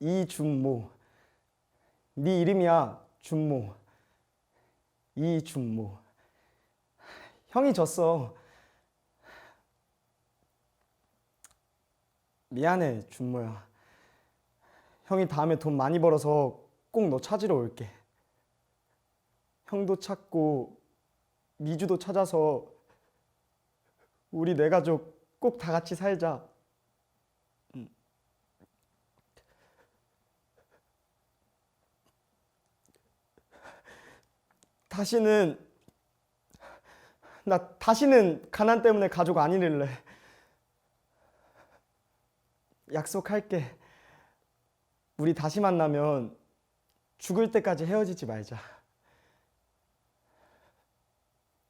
이준모. 네 이름이야 준모. 이준모. 형이 졌어. 미안해 준모야. 형이 다음에 돈 많이 벌어서 꼭 너 찾으러 올게. 형도 찾고 미주도 찾아서 우리 네 가족 꼭 다 같이 살자. 다시는 나 다시는 가난 때문에 가족 안 잃을래. 약속할게. 우리 다시 만나면 죽을 때까지 헤어지지 말자.